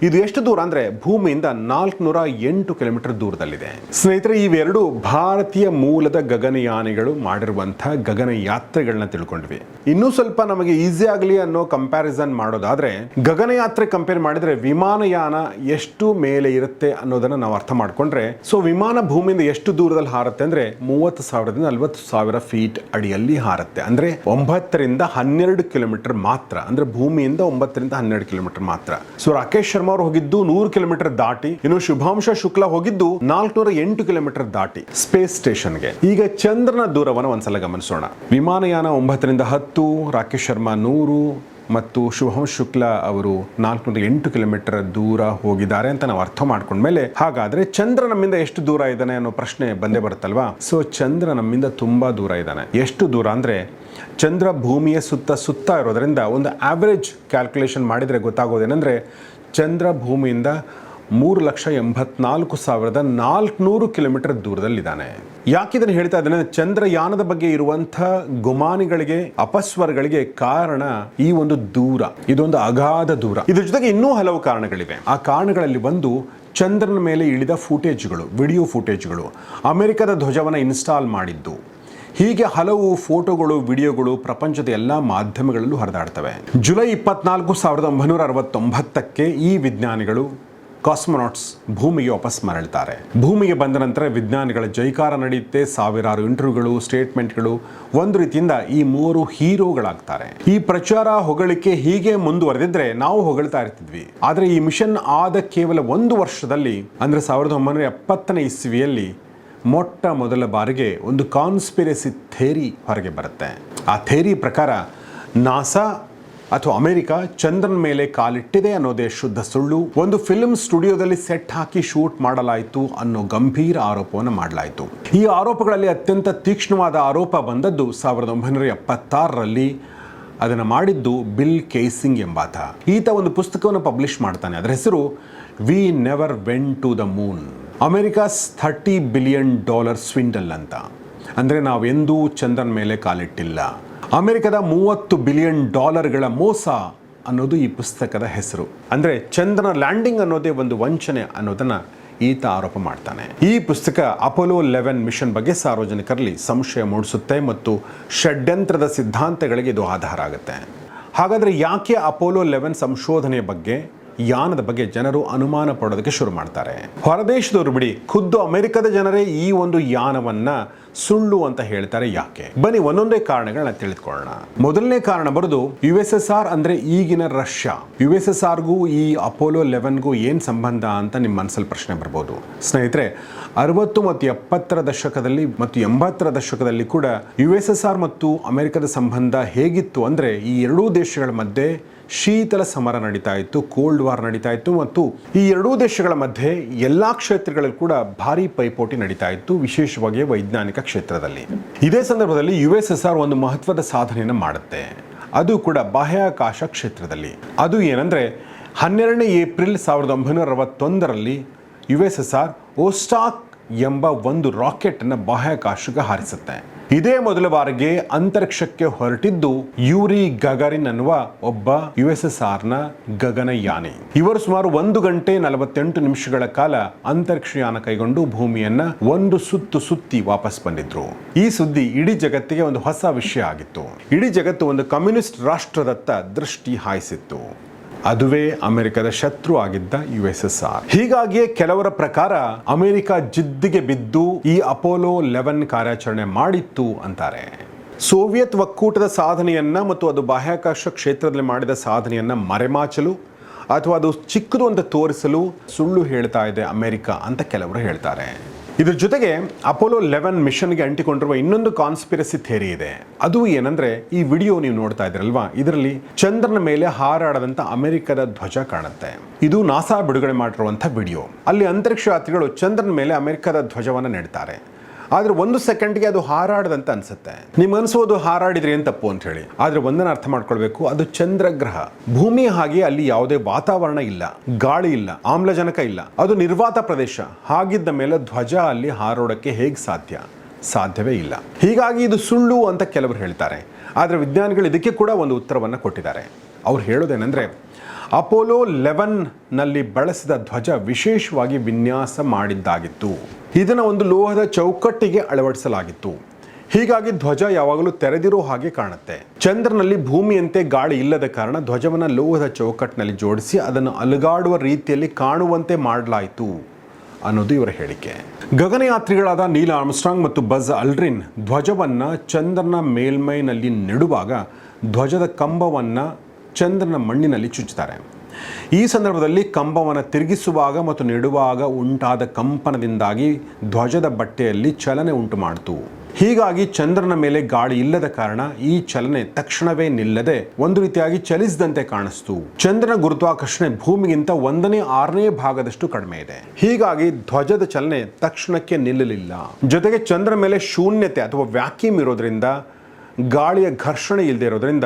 ಇದು ಎಷ್ಟು ದೂರ ಅಂದರೆ ಭೂಮಿಯಿಂದ ನಾಲ್ಕುನೂರ ಎಂಟು ಕಿಲೋಮೀಟರ್ ದೂರದಲ್ಲಿದೆ. ಸ್ನೇಹಿತರೆ, ಇವೆರಡು ಭಾರತೀಯ ಮೂಲದ ಗಗನಯಾನಿಗಳು ಮಾಡಿರುವಂಥ ಗಗನ ಯಾತ್ರೆಗಳನ್ನ ತಿಳ್ಕೊಂಡ್ವಿ. ಇನ್ನೂ ಸ್ವಲ್ಪ ನಮಗೆ ಈಸಿ ಆಗಲಿ ಅನ್ನೋ ಕಂಪ್ಯಾರಿಸನ್ ಮಾಡೋದಾದ್ರೆ, ಗಗನಯಾತ್ರೆ ಕಂಪೇರ್ ಮಾಡಿದ್ರೆ ವಿಮಾನಯಾನ ಎಷ್ಟು ಮೇಲೆ ಇರುತ್ತೆ ಅನ್ನೋದನ್ನ ನಾವು ಅರ್ಥ ಮಾಡಿಕೊಂಡ್ರೆ, ಸೊ ವಿಮಾನ ಭೂಮಿಯಿಂದ ಎಷ್ಟು ದೂರದಲ್ಲಿ ಹಾರುತ್ತೆ ಅಂದ್ರೆ ಮೂವತ್ತು ಸಾವಿರದಿಂದ ನಲ್ವತ್ತು ಸಾವಿರ ಫೀಟ್ ಅಡಿಯಲ್ಲಿ ಹಾರುತ್ತೆ. ಅಂದ್ರೆ ಒಂಬತ್ತರಿಂದ ಹನ್ನೆರಡು ಕಿಲೋಮೀಟರ್ ಮಾತ್ರ ಅಂದ್ರೆ ಭೂಮಿಯಿಂದ ಒಂಬತ್ತರಿಂದ ಹನ್ನೆರಡು ಕಿಲೋಮೀಟರ್ ಮಾತ್ರ. ಸೊ ರಾಕೇಶ್ ಶರ್ಮಾ ಅವರು ಹೋಗಿದ್ದು ನೂರು ಕಿಲೋಮೀಟರ್ ದಾಟಿ, ಇನ್ನು ಶುಭಾಂಶ ಶುಕ್ಲಾ ಹೋಗಿದ್ದು ನಾಲ್ಕುನೂರ ಎಂಟು ಕಿಲೋಮೀಟರ್ ದಾಟಿ ಸ್ಪೇಸ್ ಸ್ಟೇಷನ್ಗೆ ಈಗ ಚಂದ್ರನ ದೂರವನ್ನು ಒಂದ್ಸಲ ಗಮನಿಸೋಣ. ವಿಮಾನಯಾನ ಒಂಬತ್ತರಿಂದ ಹತ್ತು, ರಾಕೇಶ್ ಶರ್ಮಾ ನೂರು, ಮತ್ತು ಶುಭಂ ಶುಕ್ಲಾ ಅವರು ನಾಲ್ಕುನೂರ ಎಂಟು ಕಿಲೋಮೀಟರ್ ದೂರ ಹೋಗಿದ್ದಾರೆ ಅಂತ ನಾವು ಅರ್ಥ ಮಾಡ್ಕೊಂಡ್ಮೇಲೆ, ಹಾಗಾದ್ರೆ ಚಂದ್ರ ನಮ್ಮಿಂದ ಎಷ್ಟು ದೂರ ಇದ್ದಾನೆ ಅನ್ನೋ ಪ್ರಶ್ನೆ ಬಂದೇ ಬರುತ್ತಲ್ವಾ? ಸೊ ಚಂದ್ರ ನಮ್ಮಿಂದ ತುಂಬಾ ದೂರ ಇದ್ದಾನೆ. ಎಷ್ಟು ದೂರ ಅಂದ್ರೆ ಚಂದ್ರ ಭೂಮಿಯ ಸುತ್ತ ಸುತ್ತ ಇರೋದರಿಂದ ಒಂದು ಆವರೇಜ್ ಕ್ಯಾಲ್ಕುಲೇಷನ್ ಮಾಡಿದರೆ ಗೊತ್ತಾಗೋದೇನೆಂದರೆ ಚಂದ್ರ ಭೂಮಿಯಿಂದ ಮೂರು ಲಕ್ಷ ಎಂಬತ್ನಾಲ್ಕು ಸಾವಿರದ ನಾಲ್ಕುನೂರು ಕಿಲೋಮೀಟರ್ ದೂರದಲ್ಲಿದ್ದಾನೆ. ಯಾಕಿದನ್ನು ಹೇಳ್ತಾ ಇದ್ದೇನೆ? ಚಂದ್ರಯಾನದ ಬಗ್ಗೆ ಇರುವಂಥ ಗುಮಾನಿಗಳಿಗೆ, ಅಪಸ್ವರಗಳಿಗೆ ಕಾರಣ ಈ ಒಂದು ದೂರ. ಇದೊಂದು ಅಗಾಧ ದೂರ. ಇದ್ರ ಜೊತೆಗೆ ಇನ್ನೂ ಹಲವು ಕಾರಣಗಳಿವೆ. ಆ ಕಾರಣಗಳಲ್ಲಿ ಒಂದು, ಚಂದ್ರನ ಮೇಲೆ ಇಳಿದ ಫುಟೇಜ್ಗಳು ವಿಡಿಯೋ ಫುಟೇಜ್ಗಳು ಅಮೆರಿಕದ ಧ್ವಜವನ್ನು ಇನ್ಸ್ಟಾಲ್ ಮಾಡಿದ್ದು. ಹೀಗೆ ಹಲವು ಫೋಟೋಗಳು, ವಿಡಿಯೋಗಳು ಪ್ರಪಂಚದ ಎಲ್ಲ ಮಾಧ್ಯಮಗಳಲ್ಲೂ ಹರಿದಾಡ್ತವೆ. ಜುಲೈ ಇಪ್ಪತ್ನಾಲ್ಕು ಸಾವಿರದ ಒಂಬೈನೂರ ಅರವತ್ತೊಂಬತ್ತಕ್ಕೆ ಈ ವಿಜ್ಞಾನಿಗಳು ಕಾಸ್ಮೊನಾಟ್ಸ್ ಭೂಮಿಗೆ ವಾಪಸ್ ಮರಳುತ್ತಾರೆ ಭೂಮಿಗೆ ಬಂದ ನಂತರ ವಿಜ್ಞಾನಿಗಳ ಜೈಕಾರ ನಡೆಯುತ್ತೆ. ಸಾವಿರಾರು ಇಂಟರ್ವ್ಯೂಗಳು, ಸ್ಟೇಟ್ಮೆಂಟ್ಗಳು ಒಂದು ರೀತಿಯಿಂದ ಈ ಮೂವರು ಹೀರೋಗಳಾಗ್ತಾರೆ. ಈ ಪ್ರಚಾರ ಹೊಗಳಿಕೆ ಹೀಗೆ ಮುಂದುವರೆದಿದ್ರೆ ನಾವು ಹೊಗಳ್ತಾ ಇರ್ತಿದ್ವಿ. ಆದರೆ ಈ ಮಿಷನ್ ಆದ ಕೇವಲ ಒಂದು ವರ್ಷದಲ್ಲಿ, ಅಂದ್ರೆ ಸಾವಿರದ ಒಂಬೈನೂರ ಎಪ್ಪತ್ತನೇ ಇಸ್ವಿಯಲ್ಲಿ ಮೊಟ್ಟ ಮೊದಲ ಬಾರಿಗೆ ಒಂದು ಕಾನ್ಸ್ಪಿರಸಿ ಥೇರಿ ಹೊರಗೆ ಬರುತ್ತೆ. ಆ ಥೇರಿ ಪ್ರಕಾರ ನಾಸಾ ಅಥವಾ ಅಮೆರಿಕ ಚಂದ್ರನ ಮೇಲೆ ಕಾಲಿಟ್ಟಿದೆ ಅನ್ನೋದೇ ಶುದ್ಧ ಸುಳ್ಳು. ಒಂದು ಫಿಲ್ಮ್ ಸ್ಟುಡಿಯೋದಲ್ಲಿ ಸೆಟ್ ಹಾಕಿ ಶೂಟ್ ಮಾಡಲಾಯಿತು ಅನ್ನೋ ಗಂಭೀರ ಆರೋಪವನ್ನು ಮಾಡಲಾಯಿತು. ಈ ಆರೋಪಗಳಲ್ಲಿ ಅತ್ಯಂತ ತೀಕ್ಷ್ಣವಾದ ಆರೋಪ ಬಂದದ್ದು ಸಾವಿರದ ಒಂಬೈನೂರ ಎಪ್ಪತ್ತಾರರಲ್ಲಿ ಅದನ್ನು ಮಾಡಿದ್ದು ಬಿಲ್ ಕೇಸಿಂಗ್ ಎಂಬಾತ. ಈತ ಒಂದು ಪುಸ್ತಕವನ್ನು ಪಬ್ಲಿಷ್ ಮಾಡ್ತಾನೆ. ಅದರ ಹೆಸರು we never went to the moon America's thirty billion dollar swindle ಅಂತ. ಅಂದರೆ ನಾವೆಂದೂ ಚಂದ್ರನ ಮೇಲೆ ಕಾಲಿಟ್ಟಿಲ್ಲ. ಅಮೆರಿಕದ ಮೂವತ್ತು ಬಿಲಿಯನ್ ಡಾಲರ್ಗಳ ಮೋಸ ಅನ್ನೋದು ಈ ಪುಸ್ತಕದ ಹೆಸರು. ಅಂದರೆ ಚಂದ್ರನ ಲ್ಯಾಂಡಿಂಗ್ ಅನ್ನೋದೇ ಒಂದು ವಂಚನೆ ಅನ್ನೋದನ್ನು ಈತ ಆರೋಪ ಮಾಡ್ತಾನೆ. ಈ ಪುಸ್ತಕ ಅಪೋಲೋ ಲೆವೆನ್ ಮಿಷನ್ ಬಗ್ಗೆ ಸಾರ್ವಜನಿಕರಲ್ಲಿ ಸಂಶಯ ಮೂಡಿಸುತ್ತೆ ಮತ್ತು ಷಡ್ಯಂತ್ರದ ಸಿದ್ಧಾಂತಗಳಿಗೆ ಇದು ಆಧಾರ ಆಗುತ್ತೆ. ಹಾಗಾದರೆ ಯಾಕೆ ಅಪೋಲೋ ಲೆವೆನ್ ಸಂಶೋಧನೆಯ ಬಗ್ಗೆ ಯಾನದ ಬಗ್ಗೆ ಜನರು ಅನುಮಾನ ಪಡೋದಕ್ಕೆ ಶುರು ಮಾಡ್ತಾರೆ. ಹೊರದೇಶದವರು ಬಿಡಿ, ಖುದ್ದು ಅಮೆರಿಕದ ಜನರೇ ಈ ಒಂದು ಯಾನವನ್ನ ಸುಳ್ಳು ಅಂತ ಹೇಳ್ತಾರೆ ಯಾಕೆ? ಬನ್ನಿ ಒಂದೊಂದೇ ಕಾರಣಗಳನ್ನ ತಿಳಿದುಕೊಳ್ಳೋಣ. ಮೊದಲನೇ ಕಾರಣ ಬರೆದು ಯು ಎಸ್ ಎಸ್ ಆರ್ ಅಂದ್ರೆ ಈಗಿನ ರಷ್ಯಾ. ಯು ಎಸ್ ಎಸ್ ಆರ್ಗೂ ಈ ಅಪೋಲೋ ಲೆವೆನ್ಗೂ ಏನ್ ಸಂಬಂಧ ಅಂತ ನಿಮ್ಮ ಮನಸ್ಸಲ್ಲಿ ಪ್ರಶ್ನೆ ಬರ್ಬೋದು. ಸ್ನೇಹಿತರೆ, ಅರವತ್ತು ಮತ್ತು ಎಪ್ಪತ್ತರ ದಶಕದಲ್ಲಿ ಮತ್ತು ಎಂಬತ್ತರ ದಶಕದಲ್ಲಿ ಕೂಡ ಯು ಎಸ್ ಎಸ್ ಆರ್ ಮತ್ತು ಅಮೆರಿಕದ ಸಂಬಂಧ ಹೇಗಿತ್ತು ಅಂದ್ರೆ ಈ ಎರಡೂ ದೇಶಗಳ ಮಧ್ಯೆ ಶೀತಲ ಸಮರ ನಡೀತಾ ಇತ್ತು ಕೋಲ್ಡ್ ವಾರ್ ನಡೀತಾ ಇತ್ತು ಮತ್ತು ಈ ಎರಡೂ ದೇಶಗಳ ಮಧ್ಯೆ ಎಲ್ಲಾ ಕ್ಷೇತ್ರಗಳಲ್ಲಿ ಕೂಡ ಭಾರಿ ಪೈಪೋಟಿ ನಡೀತಾ ಇತ್ತು, ವಿಶೇಷವಾಗಿ ವೈಜ್ಞಾನಿಕ ಕ್ಷೇತ್ರದಲ್ಲಿ. ಇದೇ ಸಂದರ್ಭದಲ್ಲಿ ಯು ಎಸ್ ಎಸ್ ಆರ್ ಒಂದು ಮಹತ್ವದ ಸಾಧನೆಯನ್ನು ಮಾಡುತ್ತೆ. ಅದು ಕೂಡ ಬಾಹ್ಯಾಕಾಶ ಕ್ಷೇತ್ರದಲ್ಲಿ. ಅದು ಏನಂದ್ರೆ, ಹನ್ನೆರಡನೇ ಏಪ್ರಿಲ್ ಸಾವಿರದ ಒಂಬೈನೂರ ಅರವತ್ತೊಂದರಲ್ಲಿ U S S R Vostok ಎಂಬ ಒಂದು ರಾಕೆಟ್ ಅನ್ನು ಬಾಹ್ಯಾಕಾಶಕ್ಕೆ ಹಾರಿಸುತ್ತೆ. ಇದೇ ಮೊದಲ ಬಾರಿಗೆ ಅಂತರಿಕ್ಷಕ್ಕೆ ಹೊರಟಿದ್ದು ಯೂರಿ ಗಗರಿನ್ ಅನ್ನುವ ಒಬ್ಬ ಯು ಎಸ್ ಎಸ್ ಆರ್ನ ಗಗನಯಾನಿ. ಇವರು ಸುಮಾರು ಒಂದು ಗಂಟೆ ನಲವತ್ತೆಂಟು ನಿಮಿಷಗಳ ಕಾಲ ಅಂತರಿಕ್ಷಯಾನ ಕೈಗೊಂಡು ಭೂಮಿಯನ್ನ ಒಂದು ಸುತ್ತು ಸುತ್ತಿ ವಾಪಸ್ ಬಂದಿದ್ರು. ಈ ಸುದ್ದಿ ಇಡೀ ಜಗತ್ತಿಗೆ ಒಂದು ಹೊಸ ವಿಷಯ ಆಗಿತ್ತು. ಇಡೀ ಜಗತ್ತು ಒಂದು ಕಮ್ಯುನಿಸ್ಟ್ ರಾಷ್ಟ್ರದತ್ತ ದೃಷ್ಟಿ ಹಾಯಿಸಿತ್ತು. ಅದುವೇ ಅಮೆರಿಕದ ಶತ್ರು ಆಗಿದ್ದ ಯು ಎಸ್ ಎಸ್ ಆರ್. ಹೀಗಾಗಿಯೇ ಕೆಲವರ ಪ್ರಕಾರ ಅಮೆರಿಕ ಜಿದ್ದಿಗೆ ಬಿದ್ದು ಈ ಅಪೋಲೋ ಲೆವೆನ್ ಕಾರ್ಯಾಚರಣೆ ಮಾಡಿತ್ತು ಅಂತಾರೆ. ಸೋವಿಯತ್ ಒಕ್ಕೂಟದ ಸಾಧನೆಯನ್ನ ಮತ್ತು ಅದು ಬಾಹ್ಯಾಕಾಶ ಕ್ಷೇತ್ರದಲ್ಲಿ ಮಾಡಿದ ಸಾಧನೆಯನ್ನ ಮರೆಮಾಚಲು ಅಥವಾ ಅದು ಚಿಕ್ಕದು ಅಂತ ತೋರಿಸಲು ಸುಳ್ಳು ಹೇಳ್ತಾ ಇದೆ ಅಮೆರಿಕ ಅಂತ ಕೆಲವರು ಹೇಳ್ತಾರೆ. ಇದ್ರ ಜೊತೆಗೆ ಅಪೋಲೋ ಲೆವೆನ್ ಮಿಷನ್ಗೆ ಅಂಟಿಕೊಂಡಿರುವ ಇನ್ನೊಂದು ಕಾನ್ಸ್ಪಿರಸಿ ಥೇರಿ ಇದೆ. ಅದು ಏನಂದ್ರೆ, ಈ ವಿಡಿಯೋ ನೀವು ನೋಡ್ತಾ ಇದ್ರಲ್ವಾ? ಇದರಲ್ಲಿ ಚಂದ್ರನ ಮೇಲೆ ಹಾರಾಡದಂತ ಅಮೆರಿಕದ ಧ್ವಜ ಕಾಣುತ್ತೆ. ಇದು ನಾಸಾ ಬಿಡುಗಡೆ ಮಾಡಿರುವಂತಹ ವಿಡಿಯೋ. ಅಲ್ಲಿ ಅಂತರಿಕ್ಷ ಯಾತ್ರಿಗಳು ಚಂದ್ರನ ಮೇಲೆ ಅಮೆರಿಕದ ಧ್ವಜವನ್ನು ನೆಡ್ತಾರೆ. ಆದ್ರೆ ಒಂದು ಸೆಕೆಂಡ್ಗೆ ಅದು ಹಾರಾಡದಂತ ಅನ್ಸುತ್ತೆ. ನಿಮ್ ಅನಿಸೋದು ಹಾರಾಡಿದ್ರೆ ಏನ್ ತಪ್ಪು ಅಂತ ಹೇಳಿ. ಆದರೆ ಒಂದನ್ನು ಅರ್ಥ ಮಾಡ್ಕೊಳ್ಬೇಕು, ಅದು ಚಂದ್ರಗ್ರಹ. ಭೂಮಿ ಹಾಗೆ ಅಲ್ಲಿ ಯಾವುದೇ ವಾತಾವರಣ ಇಲ್ಲ, ಗಾಳಿ ಇಲ್ಲ, ಆಮ್ಲಜನಕ ಇಲ್ಲ. ಅದು ನಿರ್ವಾತ ಪ್ರದೇಶ. ಹಾಗಿದ್ದ ಮೇಲೆ ಧ್ವಜ ಅಲ್ಲಿ ಹಾರೋಡಕ್ಕೆ ಹೇಗೆ ಸಾಧ್ಯ? ಸಾಧ್ಯವೇ ಇಲ್ಲ. ಹೀಗಾಗಿ ಇದು ಸುಳ್ಳು ಅಂತ ಕೆಲವರು ಹೇಳ್ತಾರೆ. ಆದರೆ ವಿಜ್ಞಾನಿಗಳು ಇದಕ್ಕೆ ಕೂಡ ಒಂದು ಉತ್ತರವನ್ನು ಕೊಟ್ಟಿದ್ದಾರೆ. ಅವ್ರು ಹೇಳೋದೇನೆಂದರೆ, ಅಪೋಲೋ ಲೆವೆನ್ನಲ್ಲಿ ಬಳಸಿದ ಧ್ವಜ ವಿಶೇಷವಾಗಿ ವಿನ್ಯಾಸ ಮಾಡಿದ್ದಾಗಿತ್ತು. ಇದನ್ನು ಒಂದು ಲೋಹದ ಚೌಕಟ್ಟಿಗೆ ಅಳವಡಿಸಲಾಗಿತ್ತು. ಹೀಗಾಗಿ ಧ್ವಜ ಯಾವಾಗಲೂ ತೆರೆದಿರೋ ಹಾಗೆ ಕಾಣುತ್ತೆ. ಚಂದ್ರನಲ್ಲಿ ಭೂಮಿಯಂತೆ ಗಾಳಿ ಇಲ್ಲದ ಕಾರಣ ಧ್ವಜವನ್ನು ಲೋಹದ ಚೌಕಟ್ಟಿನಲ್ಲಿ ಜೋಡಿಸಿ ಅದನ್ನು ಅಲುಗಾಡುವ ರೀತಿಯಲ್ಲಿ ಕಾಣುವಂತೆ ಮಾಡಲಾಯಿತು ಅನ್ನೋದು ಇವರ ಹೇಳಿಕೆ. ಗಗನಯಾತ್ರಿಗಳಾದ ನೀಲ್ ಆರ್ಮ್ಸ್ಟ್ರಾಂಗ್ ಮತ್ತು ಬಜ್ ಅಲ್ರಿನ್ ಧ್ವಜವನ್ನ ಚಂದ್ರನ ಮೇಲ್ಮೈನಲ್ಲಿ ನೆಡುವಾಗ ಧ್ವಜದ ಕಂಬವನ್ನ ಚಂದ್ರನ ಮಣ್ಣಿನಲ್ಲಿ ಚುಚ್ಚುತ್ತಾರೆ. ಈ ಸಂದರ್ಭದಲ್ಲಿ ಕಂಬವನ್ನು ತಿರುಗಿಸುವಾಗ ಮತ್ತು ನೆಡುವಾಗ ಉಂಟಾದ ಕಂಪನದಿಂದಾಗಿ ಧ್ವಜದ ಬಟ್ಟೆಯಲ್ಲಿ ಚಲನೆ ಉಂಟು ಮಾಡಿತು. ಹೀಗಾಗಿ ಚಂದ್ರನ ಮೇಲೆ ಗಾಳಿ ಇಲ್ಲದ ಕಾರಣ ಈ ಚಲನೆ ತಕ್ಷಣವೇ ನಿಲ್ಲದೆ ಒಂದು ರೀತಿಯಾಗಿ ಚಲಿಸಿದಂತೆ ಕಾಣಿಸ್ತು. ಚಂದ್ರನ ಗುರುತ್ವಾಕರ್ಷಣೆ ಭೂಮಿಗಿಂತ ಒಂದನೇ ಆರನೇ ಭಾಗದಷ್ಟು ಕಡಿಮೆ ಇದೆ. ಹೀಗಾಗಿ ಧ್ವಜದ ಚಲನೆ ತಕ್ಷಣಕ್ಕೆ ನಿಲ್ಲಲಿಲ್ಲ. ಜೊತೆಗೆ ಚಂದ್ರ ಮೇಲೆ ಶೂನ್ಯತೆ ಅಥವಾ ವ್ಯಾಕ್ಯೂಮ್ ಇರೋದ್ರಿಂದ, ಗಾಳಿಯ ಘರ್ಷಣೆ ಇಲ್ಲದೆ ಇರೋದ್ರಿಂದ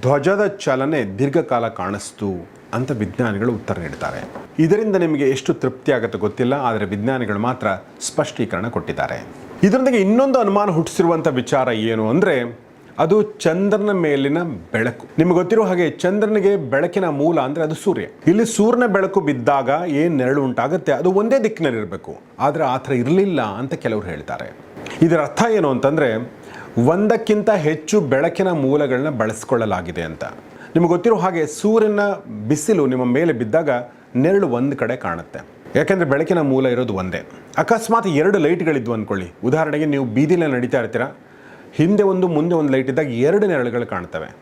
ಧ್ವಜದ ಚಲನೆ ದೀರ್ಘಕಾಲ ಕಾಣಿಸ್ತು. ಅಂತ ವಿಜ್ಞಾನಿಗಳು ಉತ್ತರ ನೀಡ್ತಾರೆ. ಇದರಿಂದ ನಿಮಗೆ ಎಷ್ಟು ತೃಪ್ತಿ ಆಗುತ್ತೆ ಗೊತ್ತಿಲ್ಲ, ಆದರೆ ವಿಜ್ಞಾನಿಗಳು ಮಾತ್ರ ಸ್ಪಷ್ಟೀಕರಣ ಕೊಟ್ಟಿದ್ದಾರೆ. ಇದರೊಂದಿಗೆ ಇನ್ನೊಂದು ಅನುಮಾನ ಹುಟ್ಟಿಸಿರುವಂಥ ವಿಚಾರ ಏನು ಅಂದರೆ, ಅದು ಚಂದ್ರನ ಮೇಲಿನ ಬೆಳಕು. ನಿಮಗೆ ಗೊತ್ತಿರೋ ಹಾಗೆ ಚಂದ್ರನಿಗೆ ಬೆಳಕಿನ ಮೂಲ ಅಂದರೆ ಅದು ಸೂರ್ಯ. ಇಲ್ಲಿ ಸೂರ್ಯನ ಬೆಳಕು ಬಿದ್ದಾಗ ಏನು ನೆರಳು ಉಂಟಾಗುತ್ತೆ ಅದು ಒಂದೇ ದಿಕ್ಕಿನಲ್ಲಿರಬೇಕು ಆದರೆ ಆ ಥರ ಇರಲಿಲ್ಲ ಅಂತ ಕೆಲವರು ಹೇಳ್ತಾರೆ. ಇದರ ಅರ್ಥ ಏನು ಅಂತಂದರೆ, ಒಂದಕ್ಕಿಂತ ಹೆಚ್ಚು ಬೆಳಕಿನ ಮೂಲಗಳನ್ನ ಬಳಸಿಕೊಳ್ಳಲಾಗಿದೆ ಅಂತ. ನಿಮಗೆ ಗೊತ್ತಿರೋ ಹಾಗೆ ಸೂರ್ಯನ ಬಿಸಿಲು ನಿಮ್ಮ ಮೇಲೆ ಬಿದ್ದಾಗ ನೆರಳು ಒಂದು ಕಡೆ ಕಾಣುತ್ತೆ. ಯಾಕೆಂದರೆ ಬೆಳಕಿನ ಮೂಲ ಇರೋದು ಒಂದೇ. ಅಕಸ್ಮಾತ್ ಎರಡು ಲೈಟ್ಗಳಿದ್ವು ಅಂದ್ಕೊಳ್ಳಿ ಉದಾಹರಣೆಗೆ ನೀವು ಬೀದಿಲೇ ನಡೀತಾ ಇರ್ತೀರಾ. ಹಿಂದೆ ಒಂದು, ಮುಂದೆ ಒಂದು ಲೈಟ್ ಇದ್ದಾಗ ಎರಡು ನೆರಳುಗಳು ಕಾಣ್ತವೆ.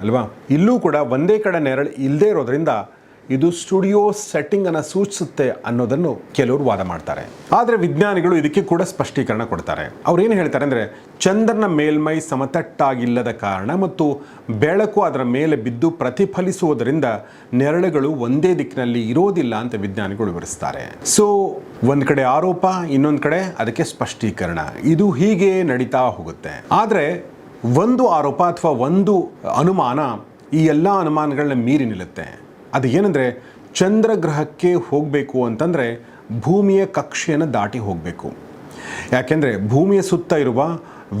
ಅಲ್ವಾ? ಇಲ್ಲೂ ಕೂಡ ಒಂದೇ ಕಡೆ ನೆರಳು ಇಲ್ಲದೇ ಇರೋದ್ರಿಂದ ಇದು ಸ್ಟುಡಿಯೋ ಸೆಟ್ಟಿಂಗ್ ಅನ್ನು ಸೂಚಿಸುತ್ತೆ ಅನ್ನೋದನ್ನು ಕೆಲವರು ವಾದ ಮಾಡ್ತಾರೆ. ಆದರೆ ವಿಜ್ಞಾನಿಗಳು ಇದಕ್ಕೆ ಕೂಡ ಸ್ಪಷ್ಟೀಕರಣ ಕೊಡ್ತಾರೆ. ಅವ್ರು ಏನು ಹೇಳ್ತಾರೆ ಅಂದರೆ, ಚಂದ್ರನ ಮೇಲ್ಮೈ ಸಮತಟ್ಟಾಗಿಲ್ಲದ ಕಾರಣ ಮತ್ತು ಬೆಳಕು ಅದರ ಮೇಲೆ ಬಿದ್ದು ಪ್ರತಿಫಲಿಸುವುದರಿಂದ ನೆರಳುಗಳು ಒಂದೇ ದಿಕ್ಕಿನಲ್ಲಿ ಇರೋದಿಲ್ಲ ಅಂತ ವಿಜ್ಞಾನಿಗಳು ವಿವರಿಸ್ತಾರೆ. ಸೊ ಒಂದು ಕಡೆ ಆರೋಪ, ಇನ್ನೊಂದು ಕಡೆ ಅದಕ್ಕೆ ಸ್ಪಷ್ಟೀಕರಣ. ಇದು ಹೀಗೆ ನಡೀತಾ ಹೋಗುತ್ತೆ. ಆದರೆ, ಒಂದು ಆರೋಪ ಅಥವಾ ಒಂದು ಅನುಮಾನ ಈ ಎಲ್ಲ ಅನುಮಾನಗಳನ್ನ ಮೀರಿ ನಿಲ್ಲುತ್ತೆ. ಅದು ಏನಂದರೆ ಚಂದ್ರಗ್ರಹಕ್ಕೆ ಹೋಗಬೇಕು ಅಂತಂದರೆ ಭೂಮಿಯ ಕಕ್ಷೆಯನ್ನು ದಾಟಿ ಹೋಗಬೇಕು. ಯಾಕೆಂದರೆ ಭೂಮಿಯ ಸುತ್ತ ಇರುವ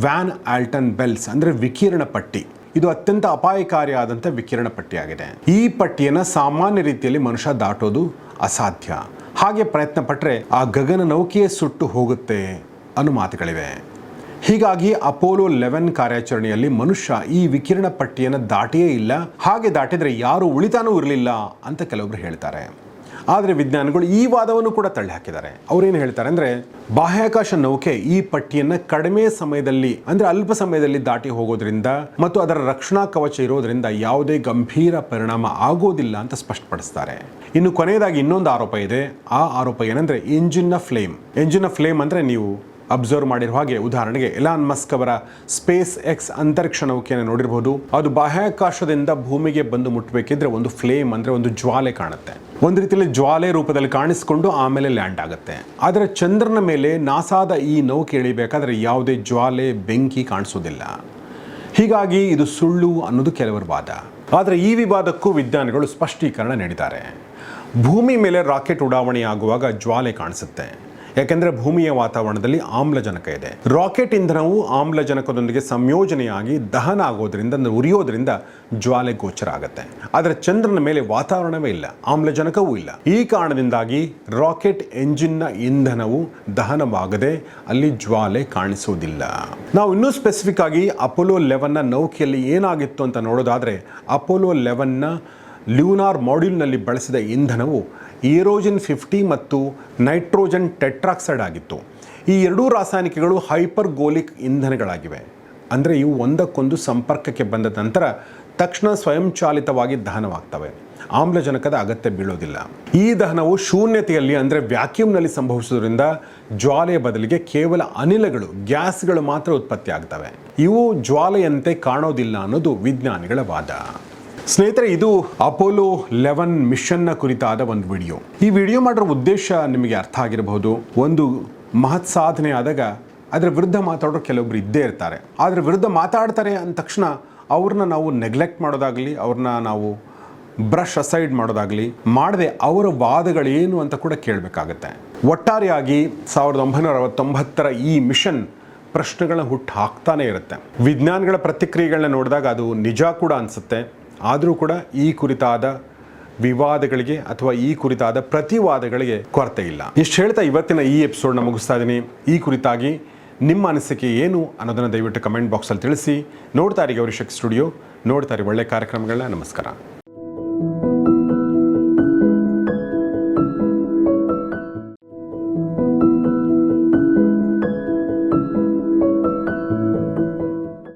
ವ್ಯಾನ್ ಆಲ್ಟನ್ ಬೆಲ್ಸ್ ಅಂದರೆ ವಿಕಿರಣ ಪಟ್ಟಿ, ಇದು ಅತ್ಯಂತ ಅಪಾಯಕಾರಿಯಾದಂಥ ವಿಕಿರಣ ಪಟ್ಟಿಯಾಗಿದೆ. ಈ ಪಟ್ಟಿಯನ್ನು ಸಾಮಾನ್ಯ ರೀತಿಯಲ್ಲಿ ಮನುಷ್ಯ ದಾಟೋದು ಅಸಾಧ್ಯ. ಹಾಗೆ ಪ್ರಯತ್ನ ಪಟ್ಟರೆ ಆ ಗಗನ ನೌಕೆಯೇ ಸುಟ್ಟು ಹೋಗುತ್ತೆ ಅನ್ನೋ ಮಾತುಗಳಿವೆ. ಹೀಗಾಗಿ ಅಪೋಲೋ ಲೆವೆನ್ ಕಾರ್ಯಾಚರಣೆಯಲ್ಲಿ ಮನುಷ್ಯ ಈ ವಿಕಿರಣ ಪಟ್ಟಿಯನ್ನು ದಾಟಿಯೇ ಇಲ್ಲ. ಹಾಗೆ ದಾಟಿದರೆ ಯಾರು ಉಳಿತಾನೂ ಇರಲಿಲ್ಲ ಅಂತ ಕೆಲವೊಬ್ರು ಹೇಳ್ತಾರೆ. ಆದರೆ ವಿಜ್ಞಾನಿಗಳು ಈ ವಾದವನ್ನು ಕೂಡ ತಳ್ಳಿ ಹಾಕಿದ್ದಾರೆ ಅವ್ರೇನು ಹೇಳ್ತಾರೆ ಅಂದರೆ ಬಾಹ್ಯಾಕಾಶ ನೌಕೆ ಈ ಪಟ್ಟಿಯನ್ನು ಕಡಿಮೆ ಸಮಯದಲ್ಲಿ, ಅಂದರೆ ಅಲ್ಪ ಸಮಯದಲ್ಲಿ ದಾಟಿ ಹೋಗೋದ್ರಿಂದ ಮತ್ತು ಅದರ ರಕ್ಷಣಾ ಕವಚ ಇರೋದ್ರಿಂದ ಯಾವುದೇ ಗಂಭೀರ ಪರಿಣಾಮ ಆಗೋದಿಲ್ಲ ಅಂತ ಸ್ಪಷ್ಟಪಡಿಸ್ತಾರೆ. ಇನ್ನು ಕೊನೆಯದಾಗಿ ಇನ್ನೊಂದು ಆರೋಪ ಇದೆ. ಆ ಆರೋಪ ಏನಂದ್ರೆ ಇಂಜಿನ್ನ ಫ್ಲೇಮ್ ಇಂಜಿನ್ನ ಫ್ಲೇಮ್ ಅಂದರೆ ನೀವು ಅಬ್ಸರ್ವ್ ಮಾಡಿರುವ ಹಾಗೆ. ಉದಾಹರಣೆಗೆ ಎಲಾನ್ ಮಸ್ಕ್ ಅವರ ಸ್ಪೇಸ್ ಎಕ್ಸ್ ಅಂತರಿಕ್ಷ ನೌಕೆಯನ್ನು ನೋಡಿರಬಹುದು ಅದು ಬಾಹ್ಯಾಕಾಶದಿಂದ ಭೂಮಿಗೆ ಬಂದು ಮುಟ್ಟಬೇಕಿದ್ರೆ ಒಂದು ಫ್ಲೇಮ್ ಅಂದರೆ ಒಂದು ಜ್ವಾಲೆ ಕಾಣುತ್ತೆ. ಒಂದು ರೀತಿಯಲ್ಲಿ ಜ್ವಾಲೆ ರೂಪದಲ್ಲಿ ಕಾಣಿಸಿಕೊಂಡು ಆಮೇಲೆ ಲ್ಯಾಂಡ್ ಆಗುತ್ತೆ. ಆದರೆ ಚಂದ್ರನ ಮೇಲೆ ನಾಸಾದ ಈ ನೌಕೆ ಇಳಿಬೇಕಾದ್ರೆ ಯಾವುದೇ ಜ್ವಾಲೆ, ಬೆಂಕಿ ಕಾಣಿಸೋದಿಲ್ಲ. ಹೀಗಾಗಿ ಇದು ಸುಳ್ಳು ಅನ್ನೋದು ಕೆಲವರ ವಾದ. ಆದರೆ ಈ ವಿವಾದಕ್ಕೂ ವಿಜ್ಞಾನಿಗಳು ಸ್ಪಷ್ಟೀಕರಣ ನೀಡಿದ್ದಾರೆ. ಭೂಮಿ ಮೇಲೆ ರಾಕೆಟ್ ಉಡಾವಣೆಯಾಗುವಾಗ ಜ್ವಾಲೆ ಕಾಣಿಸುತ್ತೆ. ಯಾಕೆಂದರೆ ಭೂಮಿಯ ವಾತಾವರಣದಲ್ಲಿ ಆಮ್ಲಜನಕ ಇದೆ. ರಾಕೆಟ್ ಇಂಧನವು ಆಮ್ಲಜನಕದೊಂದಿಗೆ ಸಂಯೋಜನೆಯಾಗಿ ದಹನ ಆಗೋದ್ರಿಂದ ಉರಿಯೋದ್ರಿಂದ ಜ್ವಾಲೆ ಗೋಚರ ಆಗುತ್ತೆ. ಆದರೆ ಚಂದ್ರನ ಮೇಲೆ ವಾತಾವರಣವೇ ಇಲ್ಲ, ಆಮ್ಲಜನಕವೂ ಇಲ್ಲ. ಈ ಕಾರಣದಿಂದಾಗಿ ರಾಕೆಟ್ ಎಂಜಿನ್ನ ಇಂಧನವು ದಹನವಾಗದೆ ಅಲ್ಲಿ ಜ್ವಾಲೆ ಕಾಣಿಸುವುದಿಲ್ಲ ನಾವು ಇನ್ನೂ ಸ್ಪೆಸಿಫಿಕ್ ಆಗಿ ಅಪೋಲೋ ಲೆವೆನ್ನ ನೌಕೆಯಲ್ಲಿ ಏನಾಗಿತ್ತು ಅಂತ ನೋಡೋದಾದ್ರೆ ಅಪೋಲೋ ಲೆವೆನ್ನ ಲ್ಯೂನಾರ್ ಮಾಡ್ಯೂಲ್ನಲ್ಲಿ ಬಳಸಿದ ಇಂಧನವು ಏರೋಜನ್ ಫಿಫ್ಟಿ ಮತ್ತು ನೈಟ್ರೋಜನ್ ಟೆಟ್ರಾಕ್ಸೈಡ್ ಆಗಿತ್ತು. ಈ ಎರಡೂ ರಾಸಾಯನಿಕಗಳು ಹೈಪರ್ಗೋಲಿಕ್ ಇಂಧನಗಳಾಗಿವೆ. ಅಂದರೆ ಇವು ಒಂದಕ್ಕೊಂದು ಸಂಪರ್ಕಕ್ಕೆ ಬಂದ ನಂತರ ತಕ್ಷಣ ಸ್ವಯಂಚಾಲಿತವಾಗಿ ದಹನವಾಗ್ತವೆ. ಆಮ್ಲಜನಕದ ಅಗತ್ಯ ಬೀಳೋದಿಲ್ಲ. ಈ ದಹನವು ಶೂನ್ಯತೆಯಲ್ಲಿ ಅಂದರೆ ವ್ಯಾಕ್ಯೂಮ್ನಲ್ಲಿ ಸಂಭವಿಸೋದ್ರಿಂದ ಜ್ವಾಲೆಯ ಬದಲಿಗೆ ಕೇವಲ ಅನಿಲಗಳು, ಗ್ಯಾಸ್ಗಳು ಮಾತ್ರ ಉತ್ಪತ್ತಿ ಆಗ್ತವೆ ಇವು ಜ್ವಾಲೆಯಂತೆ ಕಾಣೋದಿಲ್ಲ ಅನ್ನೋದು ವಿಜ್ಞಾನಿಗಳ ವಾದ. ಸ್ನೇಹಿತರೆ, ಇದು ಅಪೋಲೋ ಲೆವೆನ್ ಮಿಷನ್ನ ಕುರಿತಾದ ಒಂದು ವಿಡಿಯೋ. ಈ ವಿಡಿಯೋ ಮಾಡಿರೋ ಉದ್ದೇಶ ನಿಮಗೆ ಅರ್ಥ ಆಗಿರಬಹುದು. ಒಂದು ಮಹತ್ ಸಾಧನೆ ಆದಾಗ ಅದರ ವಿರುದ್ಧ ಮಾತಾಡೋರು ಕೆಲವೊಬ್ರು ಇದ್ದೇ ಇರ್ತಾರೆ. ಅದರ ವಿರುದ್ಧ ಮಾತಾಡ್ತಾರೆ ಅಂದ ತಕ್ಷಣ ಅವ್ರನ್ನ ನಾವು ನೆಗ್ಲೆಕ್ಟ್ ಮಾಡೋದಾಗಲಿ, ಅವ್ರನ್ನ ನಾವು ಬ್ರಷ್ ಅಸೈಡ್ ಮಾಡೋದಾಗಲಿ, ಮಾಡದೆ ಅವರ ವಾದಗಳೇನು ಅಂತ ಕೂಡ ಕೇಳಬೇಕಾಗತ್ತೆ. ಒಟ್ಟಾರೆಯಾಗಿ ಸಾವಿರದ ಒಂಬೈನೂರ ಅರವತ್ತೊಂಬತ್ತರ ಈ ಮಿಷನ್ ಪ್ರಶ್ನೆಗಳನ್ನ ಹುಟ್ಟು ಹಾಕ್ತಾನೆ ಇರುತ್ತೆ. ವಿಜ್ಞಾನಿಗಳ ಪ್ರತಿಕ್ರಿಯೆಗಳನ್ನ ನೋಡಿದಾಗ ಅದು ನಿಜ ಕೂಡ ಅನಿಸುತ್ತೆ. ಆದರೂ ಕೂಡ ಈ ಕುರಿತಾದ ವಿವಾದಗಳಿಗೆ ಅಥವಾ ಈ ಕುರಿತಾದ ಪ್ರತಿವಾದಗಳಿಗೆ ಕೊರತೆ ಇಲ್ಲ. ಇಷ್ಟು ಹೇಳ್ತಾ ಇವತ್ತಿನ ಈ ಎಪಿಸೋಡ್ನ ಮುಗಿಸ್ತಾ ಇದ್ದೀನಿ ಈ ಕುರಿತಾಗಿ ನಿಮ್ಮ ಅನಿಸಿಕೆ ಏನು ಅನ್ನೋದನ್ನು ದಯವಿಟ್ಟು ಕಮೆಂಟ್ ಬಾಕ್ಸಲ್ಲಿ ತಿಳಿಸಿ. ನೋಡ್ತಾ ಇರಿ ಗೌರಿಶಕ್ ಸ್ಟುಡಿಯೋ ನೋಡ್ತಾ ಇರಿ ಒಳ್ಳೆ ಕಾರ್ಯಕ್ರಮಗಳನ್ನ. ನಮಸ್ಕಾರ.